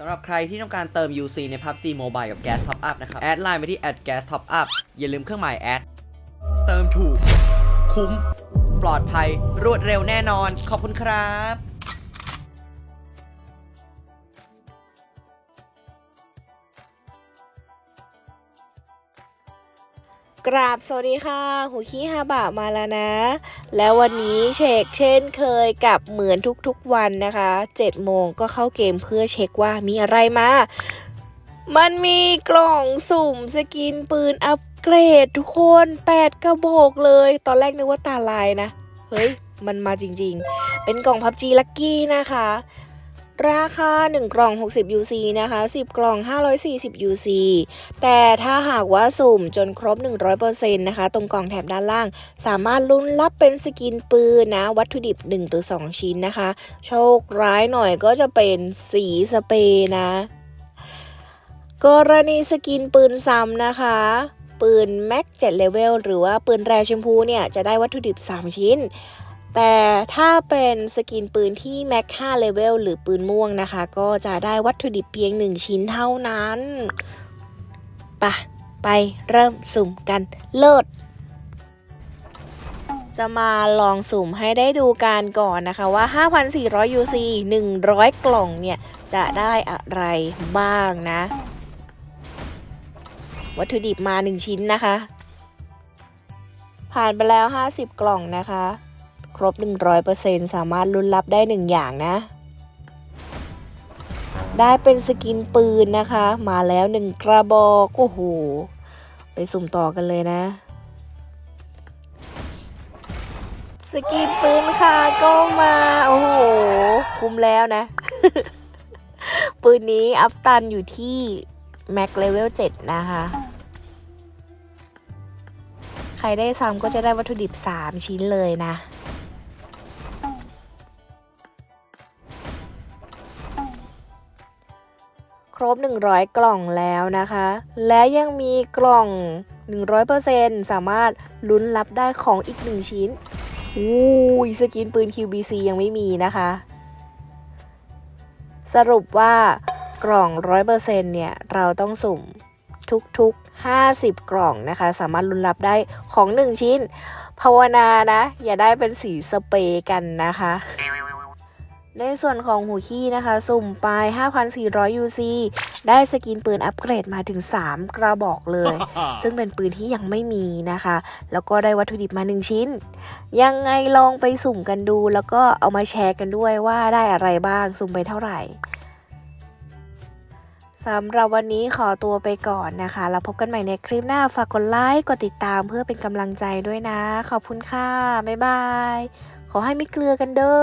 สำหรับใครที่ต้องการเติม UC ใน PUBG Mobile กับ Gas Top Up นะครับ แอดไลน์ไปที่ @gas top up อย่าลืมเครื่องหมายแอด เติมถูก คุ้ม ปลอดภัย รวดเร็วแน่นอน ขอบคุณครับ กราบสวัสดีค่ะหูขี้ฮาบะมาแล้วนะ แล้ววันนี้เช็คเช่นเคยกับเหมือนทุกๆวันนะคะ7โมงก็เข้าเกมเพื่อเช็คว่ามีอะไรมา มันมีกล่องสุ่มสกินปืนอัปเกรดทุกคน 8 กระบอกเลย ตอนแรกนึกว่าตาลายนะ เฮ้ย มันมาจริงๆ เป็นกล่องพับจีลักกี้นะคะ ราคา 1 กล่อง 60 UC นะคะ 10 กล่อง 540 UC แต่ถ้าหากว่าสุ่มจนครบ 100%นะคะ ตรงกล่องแถบด้านล่าง สามารถลุ้นรับเป็นสกินปืนนะ วัตถุดิบ1หรือ2 ชิ้นนะคะ โชคร้ายหน่อยก็จะเป็นสีสเปรย์นะ กรณีสกินปืนซ้ำนะคะปืนแม็ก7เลเวลหรือว่าปืนแรชมพูเนี่ย จะได้วัตถุดิบ 3 ชิ้น แต่ถ้าเป็นสกินปืนที่แม็ก5เลเวลหรือปืนม่วงนะคะ ก็จะได้วัตถุดิบเพียง 1 ชิ้นเท่านั้นปะไปเริ่มสุ่มกันเลิศจะมาลองสุ่มให้ได้ดูกันก่อนนะคะว่า 5,400 UC 100 กล่องเนี่ย จะได้อะไรบ้างนะ วัตถุดิบมา 1 ชิ้นนะคะ ผ่านไปแล้ว 50 กล่องนะคะ ครบ 100%สามารถลุ้นรับได้ 1 อย่างนะ ได้เป็นสกินปืนนะคะ มาแล้ว 1 กระบอก โอ้โห ไปสุ่มต่อกันเลยนะ สกินปืนค่ะก็มา โอ้โห คุ้มแล้วนะ ปืนนี้อัพตันอยู่ที่แม็กเลเวล 7 นะคะ ใครได้ซ้ำก็จะได้วัตถุดิบ 3 ชิ้นเลยนะ ครบ 100 กล่องแล้วนะคะ และยังมีกล่อง 100%สามารถลุ้นรับได้ของอีก 1 ชิ้นอู้ยสกินปืน QBC ยังไม่มีนะคะ สรุปว่ากล่อง 100%เนี่ย เราต้องสุ่มทุกๆ 50 กล่องนะคะ สามารถลุ้นรับได้ของ 1 ชิ้น ภาวนานะ อย่าได้เป็นสีสเปรย์กันนะคะ ในส่วนของหูขี้นะคะ สุ่มไป 5,400 UC ได้สกินปืนอัปเกรดมาถึง 3 กระบอกเลย ซึ่งเป็นปืนที่ยังไม่มีนะคะ แล้วก็ได้วัตถุดิบมา 1 ชิ้น ยังไงลองไปสุ่มกันดู แล้วก็เอามาแชร์กันด้วยว่าได้อะไรบ้าง สุ่มไปเท่าไหร่สำหรับวันนี้ขอตัวไปก่อนนะคะ แล้วพบกันใหม่ในคลิปหน้า ฝากกดไลค์ กดติดตามเพื่อเป็นกำลังใจด้วยนะ ขอบคุณค่ะ บ๊ายบาย ขอให้ไม่เกลือกันเด้อ